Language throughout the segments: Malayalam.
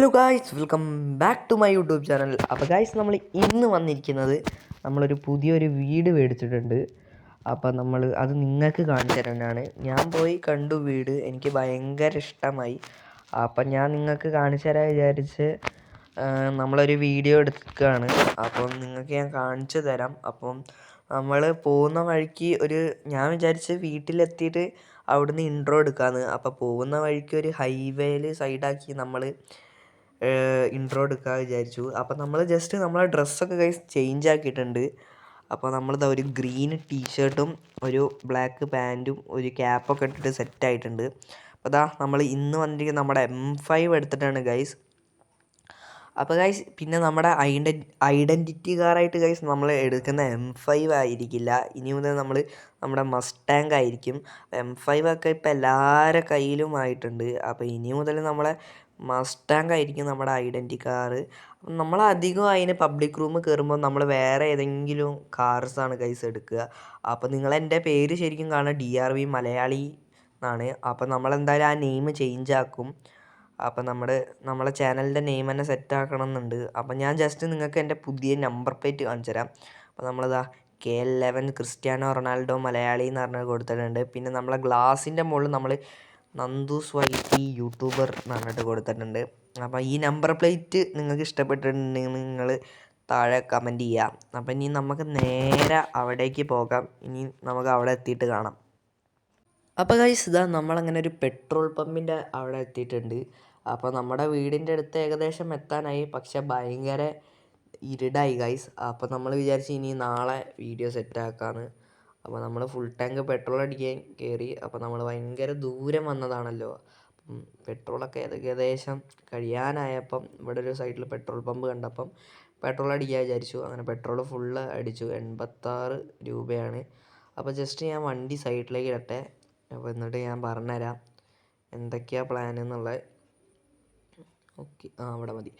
Hello guys welcome back to my YouTube channel അപ്പോൾ ഗായ്സ് നമ്മൾ ഇന്ന് വന്നിരിക്കുന്നത് നമ്മളൊരു പുതിയൊരു വീട് മേടിച്ചിട്ടുണ്ട്. അപ്പോൾ നമ്മൾ അത് നിങ്ങൾക്ക് കാണിച്ചു തരാനാണ് ഞാൻ പോയി കണ്ടു വീട് എനിക്ക് ഭയങ്കര ഇഷ്ടമായി. അപ്പം ഞാൻ നിങ്ങൾക്ക് കാണിച്ചു തരാൻ വിചാരിച്ച് നമ്മളൊരു വീഡിയോ എടുക്കുകയാണ്. അപ്പം നിങ്ങൾക്ക് ഞാൻ കാണിച്ചു തരാം. അപ്പം നമ്മൾ പോകുന്ന വഴിക്ക് ഒരു ഞാൻ വിചാരിച്ച് വീട്ടിലെത്തിയിട്ട് അവിടുന്ന് ഇൻട്രോ എടുക്കാമെന്ന് അപ്പോൾ പോകുന്ന വഴിക്ക് ഒരു ഹൈവേയിൽ സൈഡാക്കി നമ്മൾ ഇൻട്രോ എടുക്കാൻ വിചാരിച്ചു. അപ്പോൾ നമ്മൾ ജസ്റ്റ് നമ്മളെ ഡ്രസ്സൊക്കെ കൈ ചേഞ്ച് ആക്കിയിട്ടുണ്ട്. അപ്പോൾ നമ്മളിതാ ഒരു ഗ്രീൻ ടീഷർട്ടും ഒരു ബ്ലാക്ക് പാന്റും ഒരു ക്യാപ്പൊക്കെ ഇട്ടിട്ട് സെറ്റ് ആയിട്ടുണ്ട്. അപ്പോൾ ദാ നമ്മൾ ഇന്ന് വന്നിരിക്കുന്നത് നമ്മുടെ എം ഫൈവ് എടുത്തിട്ടാണ് ഗൈസ് അപ്പോൾ ഗൈസ് പിന്നെ നമ്മുടെ ഐഡൻ ഐഡന്റിറ്റി കാറായിട്ട് ഗൈസ് നമ്മൾ എടുക്കുന്ന എം ഫൈവ് ആയിരിക്കില്ല. ഇനി മുതൽ നമ്മൾ നമ്മുടെ മസ്റ്റാങ്ക് ആയിരിക്കും. എം ഫൈവ് ഒക്കെ ഇപ്പോൾ എല്ലാവരുടെ കയ്യിലും ആയിട്ടുണ്ട്. അപ്പോൾ ഇനി മുതൽ നമ്മളെ മസ്റ്റാങ്ക് ആയിരിക്കും നമ്മുടെ ഐഡന്റി കാറ് നമ്മൾ അധികം അതിന് പബ്ലിക് റൂം കയറുമ്പോൾ നമ്മൾ വേറെ ഏതെങ്കിലും കാർസാണ് ഗൈസ് എടുക്കുക. അപ്പോൾ നിങ്ങൾ എന്റെ പേര് ശരിക്കും കാണുക ഡി ആർ വി മലയാളി എന്നാണ്. അപ്പോൾ നമ്മളെന്തായാലും ആ നെയിം ചേഞ്ച് ആക്കും. അപ്പം നമ്മുടെ നമ്മളെ ചാനലിന്റെ നെയിം തന്നെ സെറ്റ് ആക്കണം എന്നുണ്ട് അപ്പം ഞാൻ ജസ്റ്റ് നിങ്ങൾക്ക് എന്റെ പുതിയ നമ്പർ പ്ലേറ്റ് കാണിച്ചു തരാം അപ്പം നമ്മളിതാ K eleven Cristiano Ronaldo Malayali എന്ന് പറഞ്ഞ് കൊടുത്തിട്ടുണ്ട്. പിന്നെ നമ്മളെ ഗ്ലാസിന്റെ മുകളിൽ നമ്മൾ നന്ദൂസ് വൈറ്റി യൂട്യൂബർ എന്ന് പറഞ്ഞിട്ട് കൊടുത്തിട്ടുണ്ട്. അപ്പോൾ ഈ നമ്പർ പ്ലേറ്റ് നിങ്ങൾക്ക് ഇഷ്ടപ്പെട്ടിട്ടുണ്ടെങ്കിൽ നിങ്ങൾ താഴെ കമന്റ് ചെയ്യാം. അപ്പം ഇനി നമുക്ക് നേരെ അവിടേക്ക് പോകാം. ഇനി നമുക്ക് അവിടെ എത്തിയിട്ട് കാണാം. അപ്പോൾ കഴിച്ചതാ നമ്മളങ്ങനെ ഒരു പെട്രോൾ പമ്പിന്റെ അവിടെ എത്തിയിട്ടുണ്ട്. അപ്പോൾ നമ്മുടെ വീടിന്റെ അടുത്ത് ഏകദേശം എത്താനായി. പക്ഷെ ഭയങ്കര ഇരുടായി ഗൈസ് അപ്പോൾ നമ്മൾ വിചാരിച്ച് ഇനി നാളെ വീഡിയോ സെറ്റാക്കാന്ന് അപ്പോൾ നമ്മൾ ഫുൾ ടാങ്ക് പെട്രോൾ അടിക്കാൻ കയറി അപ്പോൾ നമ്മൾ ഭയങ്കര ദൂരം വന്നതാണല്ലോ. പെട്രോളൊക്കെ ഏകദേശം കഴിയാനായപ്പം ഇവിടെ ഒരു സൈഡിൽ പെട്രോൾ പമ്പ് കണ്ടപ്പം പെട്രോൾ അടിക്കാൻ വിചാരിച്ചു. അങ്ങനെ പെട്രോൾ ഫുള്ള് അടിച്ചു. എൺപത്താറ് രൂപയാണ്. അപ്പോൾ ജസ്റ്റ് ഞാൻ വണ്ടി സൈഡിലേക്ക് ഇടട്ടെ. അപ്പോൾ എന്നിട്ട് ഞാൻ പറഞ്ഞുതരാം എന്തൊക്കെയാണ് പ്ലാൻ എന്നുള്ളത് ഓക്കെ. ആ അവിടെ മതി.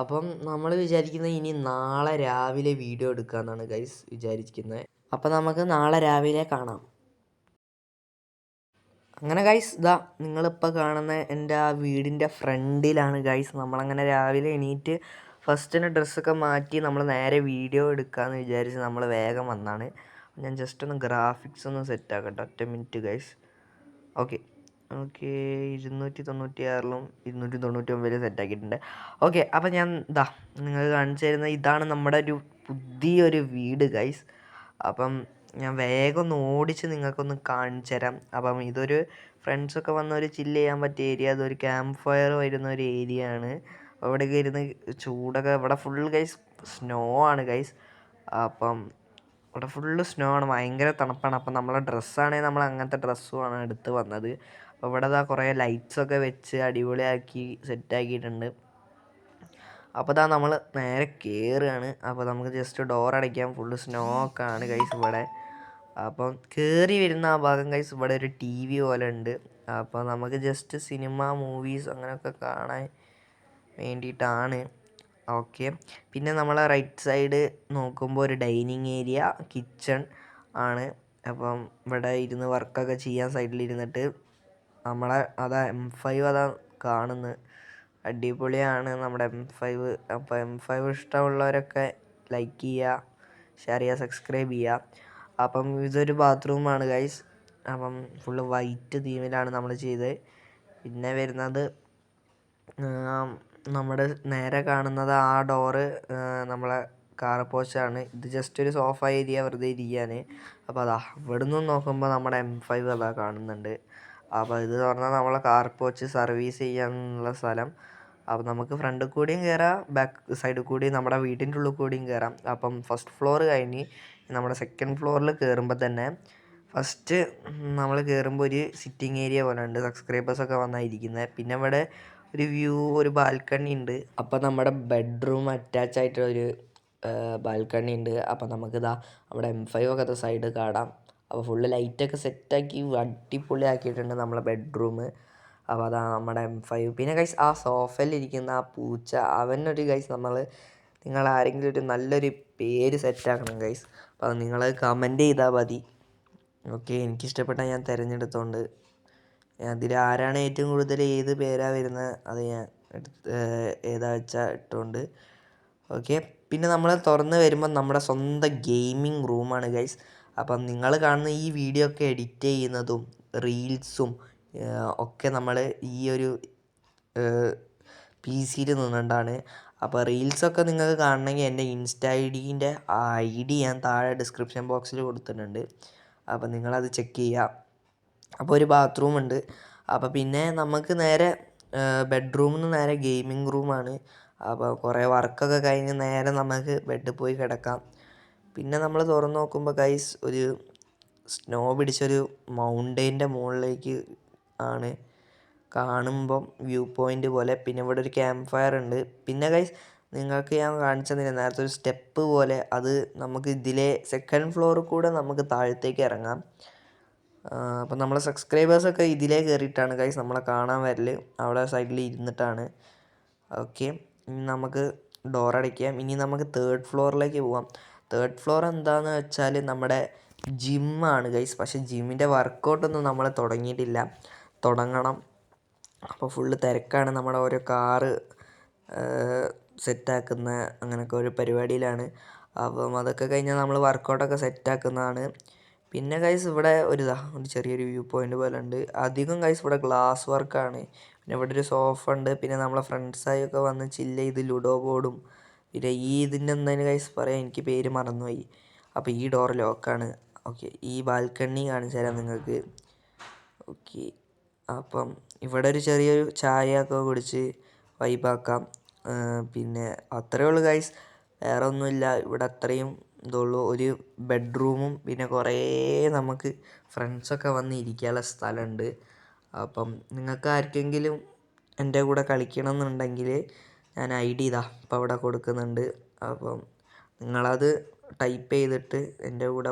അപ്പം നമ്മൾ വിചാരിക്കുന്നത് ഇനി നാളെ രാവിലെ വീഡിയോ എടുക്കാമെന്നാണ് ഗൈസ് വിചാരിക്കുന്നത് അപ്പം നമുക്ക് നാളെ രാവിലെ കാണാം. അങ്ങനെ ഗൈസ് ഇതാ നിങ്ങളിപ്പോൾ കാണുന്ന എന്റെ ആ വീടിന്റെ ഫ്രണ്ടിലാണ് ഗൈസ് നമ്മളങ്ങനെ രാവിലെ എണീറ്റ് ഫസ്റ്റിന് ഡ്രസ്സൊക്കെ മാറ്റി നമ്മൾ നേരെ വീഡിയോ എടുക്കാമെന്ന് വിചാരിച്ച് നമ്മൾ വേഗം വന്നാണ്. ഞാൻ ജസ്റ്റ് ഒന്ന് ഗ്രാഫിക്സ് ഒന്ന് സെറ്റ് ആക്കട്ടെ. ഒറ്റ മിനിറ്റ് ഗൈസ് ഓക്കെ ഓക്കെ ഇരുന്നൂറ്റി തൊണ്ണൂറ്റി ആറിലും ഇരുന്നൂറ്റി തൊണ്ണൂറ്റി ഒമ്പതിലും സെറ്റ് ആക്കിയിട്ടുണ്ട്. ഓക്കെ അപ്പോൾ ഞാൻ ഇതാ നിങ്ങൾ കാണിച്ചു തരുന്ന ഇതാണ് നമ്മുടെ ഒരു പുതിയൊരു വീട് ഗൈസ് അപ്പം ഞാൻ വേഗം ഒന്ന് ഓടിച്ച് നിങ്ങൾക്കൊന്ന് കാണിച്ചു തരാം. അപ്പം ഇതൊരു ഫ്രണ്ട്സൊക്കെ വന്ന് ഒരു ചില്ല് ചെയ്യാൻ പറ്റിയ ഏരിയ അതൊരു ക്യാമ്പ് ഫയർ വരുന്ന ഒരു ഏരിയ ആണ്. അവിടെയൊക്കെ ഇരുന്ന് ചൂടൊക്കെ ഇവിടെ ഫുൾ ഗൈസ് സ്നോ ആണ് ഗൈസ് അപ്പം ഇവിടെ ഫുള്ള് സ്നോ ആണ് ഭയങ്കര തണുപ്പാണ്. അപ്പം നമ്മളെ ഡ്രസ്സാണെങ്കിൽ നമ്മൾ അങ്ങനത്തെ ഡ്രസ്സുമാണ് എടുത്ത് വന്നത്. അപ്പോൾ ഇവിടെ ഇതാ കുറേ ലൈറ്റ്സൊക്കെ വെച്ച് അടിപൊളിയാക്കി സെറ്റാക്കിയിട്ടുണ്ട് അപ്പോൾ ഇതാ നമ്മൾ നേരെ കയറുകയാണ് അപ്പോൾ നമുക്ക് ജസ്റ്റ് ഡോർ അടയ്ക്കാം. ഫുള്ള് സ്നോ ഒക്കെ ആണ് കൈസ് ഇവിടെ. അപ്പം കയറി വരുന്ന ആ ഭാഗം കൈസ് ഇവിടെ ഒരു ടി വി പോലെ ഉണ്ട്. അപ്പോൾ നമുക്ക് ജസ്റ്റ് സിനിമ മൂവീസ് അങ്ങനെയൊക്കെ കാണാൻ വേണ്ടിയിട്ടാണ്. ഓക്കെ പിന്നെ നമ്മളെ റൈറ്റ് സൈഡ് നോക്കുമ്പോൾ ഒരു ഡൈനിങ് ഏരിയ കിച്ചൺ ആണ്. അപ്പം ഇവിടെ ഇരുന്ന് വർക്കൊക്കെ ചെയ്യാൻ സൈഡിൽ ഇരുന്നിട്ട് നമ്മളെ അതാ എം ഫൈവ് അതാ കാണുന്നത് അടിപൊളിയാണ് നമ്മുടെ എം ഫൈവ്. അപ്പോൾ എം ഫൈവ് ഇഷ്ടമുള്ളവരൊക്കെ ലൈക്ക് ചെയ്യുക ഷെയർ ചെയ്യുക സബ്സ്ക്രൈബ് ചെയ്യുക അപ്പം ഇതൊരു ബാത്റൂമാണ് ഗൈസ് അപ്പം ഫുള്ള് വൈറ്റ് തീമിലാണ് നമ്മൾ ചെയ്തത് പിന്നെ വരുന്നത് നമ്മുടെ നേരെ കാണുന്നത് ആ ഡോറ് നമ്മളെ കാർ പോച്ചാണ് ഇത് ജസ്റ്റ് ഒരു സോഫ ഏരിയ വെറുതെ ഇരിക്കാൻ അപ്പോൾ അതാ ഇവിടെ നോക്കുമ്പോൾ നമ്മുടെ എം ഫൈവ് അതാ കാണുന്നുണ്ട്. അപ്പോൾ ഇത് പറഞ്ഞാൽ നമ്മളെ കാർ പോച്ച് സർവീസ് ചെയ്യാനുള്ള സ്ഥലം. അപ്പോൾ നമുക്ക് ഫ്രണ്ടിൽ കൂടിയും കയറാം ബാക്ക് സൈഡിൽ കൂടി നമ്മുടെ വീടിന്റെ ഉള്ളിൽ കൂടിയും കയറാം അപ്പം ഫസ്റ്റ് ഫ്ലോർ കഴിഞ്ഞ് നമ്മുടെ സെക്കൻഡ് ഫ്ലോറിൽ കയറുമ്പോൾ തന്നെ ഫസ്റ്റ് നമ്മൾ കയറുമ്പോൾ ഒരു സിറ്റിംഗ് ഏരിയ പോലെ ഉണ്ട്. സബ്സ്ക്രൈബേഴ്സൊക്കെ വന്നായിരിക്കുന്നത് പിന്നെ ഇവിടെ ഒരു വ്യൂ ഒരു ബാൽക്കണി ഉണ്ട്. അപ്പോൾ നമ്മുടെ ബെഡ്റൂം അറ്റാച്ച് ആയിട്ടുള്ള ഒരു ബാൽക്കണി ഉണ്ട്. അപ്പോൾ നമുക്കിതാ അവിടെ എം ഫൈവ് ഒക്കെ സൈഡ് കാണാം. അപ്പോൾ ഫുള്ള് ലൈറ്റൊക്കെ സെറ്റാക്കി അടിപൊളിയാക്കിയിട്ടുണ്ട് നമ്മളെ ബെഡ്റൂം അപ്പോൾ അതാ നമ്മുടെ എം ഫൈവ് പിന്നെ ഗൈസ് ആ സോഫയിലിരിക്കുന്ന ആ പൂച്ച അവനൊരു ഗൈസ് നമ്മൾ നിങ്ങൾ ആരെങ്കിലും ഒരു നല്ലൊരു പേര് സെറ്റാക്കണം ഗൈസ് അപ്പോൾ നിങ്ങൾ കമന്റ് ചെയ്താൽ മതി. ഓക്കെ എനിക്കിഷ്ടപ്പെട്ട ഞാൻ തിരഞ്ഞെടുത്തോണ്ട്. അതിൽ ആരാണ് ഏറ്റവും കൂടുതൽ ഏത് പേരാ വരുന്നത് അത് ഞാൻ എടുത്ത് ഏതാ വെച്ചാൽ ഇട്ടുകൊണ്ട് ഓക്കെ പിന്നെ നമ്മൾ തുറന്ന് വരുമ്പോൾ നമ്മുടെ സ്വന്തം ഗെയിമിംഗ് റൂമാണ് ഗൈസ് അപ്പം നിങ്ങൾ കാണുന്ന ഈ വീഡിയോ ഒക്കെ എഡിറ്റ് ചെയ്യുന്നതും റീൽസും ഒക്കെ നമ്മൾ ഈ ഒരു പി സിയിൽ നിന്നുകൊണ്ടാണ് അപ്പോൾ റീൽസൊക്കെ നിങ്ങൾക്ക് കാണണമെങ്കിൽ എന്റെ ഇൻസ്റ്റ ഐ ഡീന്റെ ഐ ഡി ഞാൻ താഴെ ഡിസ്ക്രിപ്ഷൻ ബോക്സിൽ കൊടുത്തിട്ടുണ്ട്. അപ്പോൾ നിങ്ങളത് ചെക്ക് ചെയ്യുക. അപ്പോൾ ഒരു ബാത്റൂം ഉണ്ട്. അപ്പോൾ പിന്നെ നമുക്ക് നേരെ ബെഡ്റൂമിൽ നിന്ന് നേരെ ഗെയിമിംഗ് റൂമാണ് അപ്പോൾ കുറേ വർക്കൊക്കെ കഴിഞ്ഞ് നേരെ നമുക്ക് ബെഡിൽ പോയി കിടക്കാം. പിന്നെ നമ്മൾ തുറന്ന് നോക്കുമ്പോൾ ഗൈസ് ഒരു സ്നോ പിടിച്ചൊരു മൗണ്ടൈന്റെ മുകളിലേക്ക് ആണ് കാണുമ്പം വ്യൂ പോയിന്റ് പോലെ. പിന്നെ ഇവിടെ ഒരു ക്യാമ്പ് ഫയർ ഉണ്ട്. പിന്നെ ഗൈസ് നിങ്ങൾക്ക് ഞാൻ കാണിച്ചു തന്നില്ല നേരത്തെ ഒരു സ്റ്റെപ്പ് പോലെ അത് നമുക്ക് ഇതിലെ സെക്കൻഡ് ഫ്ലോറിൽ കൂടെ നമുക്ക് താഴത്തേക്ക് ഇറങ്ങാം. അപ്പം നമ്മളെ സബ്സ്ക്രൈബേഴ്സൊക്കെ ഇതിലേ കയറിയിട്ടാണ് ഗൈസ് നമ്മളെ കാണാൻ വരൽ അവിടെ സൈഡിൽ ഇരുന്നിട്ടാണ്. ഓക്കെ ഇനി നമുക്ക് ഡോർ അടയ്ക്കാം. ഇനി നമുക്ക് തേർഡ് ഫ്ലോറിലേക്ക് പോവാം. തേർഡ് ഫ്ലോർ എന്താണെന്ന് വെച്ചാൽ നമ്മുടെ ജിമ്മാണ് ഗൈസ് പക്ഷേ ജിമ്മിന്റെ വർക്കൗട്ടൊന്നും നമ്മൾ തുടങ്ങിയിട്ടില്ല. തുടങ്ങണം. അപ്പോൾ ഫുള്ള് തിരക്കാണ് നമ്മുടെ ഓരോ കാറ് സെറ്റാക്കുന്ന അങ്ങനെയൊക്കെ ഒരു പരിപാടിയിലാണ്. അപ്പം അതൊക്കെ കഴിഞ്ഞാൽ നമ്മൾ വർക്കൗട്ടൊക്കെ സെറ്റാക്കുന്നതാണ് പിന്നെ ഗൈസ് ഇവിടെ ഒരു ഇതാ ഒരു ചെറിയൊരു വ്യൂ പോയിന്റ് പോലെ ഉണ്ട്. അധികം ഗൈസ് ഇവിടെ ഗ്ലാസ് വർക്കാണ് പിന്നെ ഇവിടെ ഒരു സോഫ ഉണ്ട്. പിന്നെ നമ്മളെ ഫ്രണ്ട്സായൊക്കെ വന്ന് ചില്ല് ചെയ്ത് ലുഡോ ബോർഡും പിന്നെ ഈ ഇതിന്റെ എന്തായാലും ഗൈസ് പറയാം എനിക്ക് പേര് മറന്നുപോയി. അപ്പോൾ ഈ ഡോർ ലോക്കാണ് ഓക്കെ ഈ ബാൽക്കണി കാണിച്ചു തരാം നിങ്ങൾക്ക്. ഓക്കെ അപ്പം ഇവിടെ ഒരു ചെറിയൊരു ചായ ഒക്കെ കുടിച്ച് വൈബാക്കാം പിന്നെ അത്രയേ ഉള്ളൂ ഗൈസ് വേറെ ഒന്നുമില്ല. ഇവിടെ അത്രയും ഇതുള്ളൂ ഒരു ബെഡ്റൂമും പിന്നെ കുറേ നമുക്ക് ഫ്രണ്ട്സൊക്കെ വന്ന് ഇരിക്കാനുള്ള സ്ഥലമുണ്ട്. അപ്പം നിങ്ങൾക്ക് ആർക്കെങ്കിലും എന്റെ കൂടെ കളിക്കണം എന്നുണ്ടെങ്കിൽ ഞാൻ ഐ ഡി ഇതാ ഇപ്പം അവിടെ കൊടുക്കുന്നുണ്ട്. അപ്പം നിങ്ങളത് ടൈപ്പ് ചെയ്തിട്ട് എന്റെ കൂടെ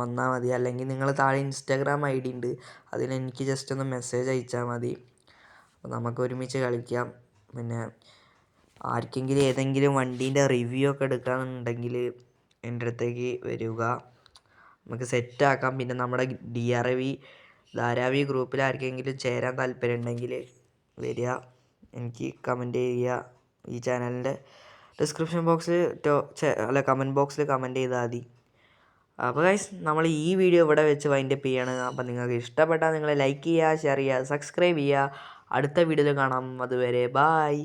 വന്നാൽ മതി. അല്ലെങ്കിൽ നിങ്ങൾ താഴെ ഇൻസ്റ്റാഗ്രാം ഐ ഡി ഉണ്ട്. അതിലെനിക്ക് ജസ്റ്റ് ഒന്ന് മെസ്സേജ് അയച്ചാൽ മതി. അപ്പോൾ നമുക്ക് ഒരുമിച്ച് കളിക്കാം. പിന്നെ ആർക്കെങ്കിലും ഏതെങ്കിലും വണ്ടീന്റെ റിവ്യൂ ഒക്കെ എടുക്കാന്നുണ്ടെങ്കിൽ എന്റെ അടുത്തേക്ക് വരിക. നമുക്ക് സെറ്റാക്കാം പിന്നെ നമ്മുടെ ഡി ആർ വി ധാരാവി ഗ്രൂപ്പിൽ ആർക്കെങ്കിലും ചേരാൻ താല്പര്യം ഉണ്ടെങ്കിൽ വരിക. എനിക്ക് കമന്റ് ചെയ്യുക. ഈ ചാനലിന്റെ ഡിസ്ക്രിപ്ഷൻ ബോക്സിൽ അല്ല കമന്റ് ബോക്സിൽ കമന്റ് ചെയ്താൽ മതി. അപ്പോൾ ഗൈസ് നമ്മൾ ഈ വീഡിയോ ഇവിടെ വെച്ച് വൈൻഡപ്പ് ചെയ്യാണ്. അപ്പോൾ നിങ്ങൾക്ക് ഇഷ്ടപ്പെട്ടാൽ നിങ്ങൾ ലൈക്ക് ചെയ്യുക ഷെയർ ചെയ്യുക സബ്സ്ക്രൈബ് ചെയ്യുക. അടുത്ത വീഡിയോയിൽ കാണാം. അതുവരെ ബായ്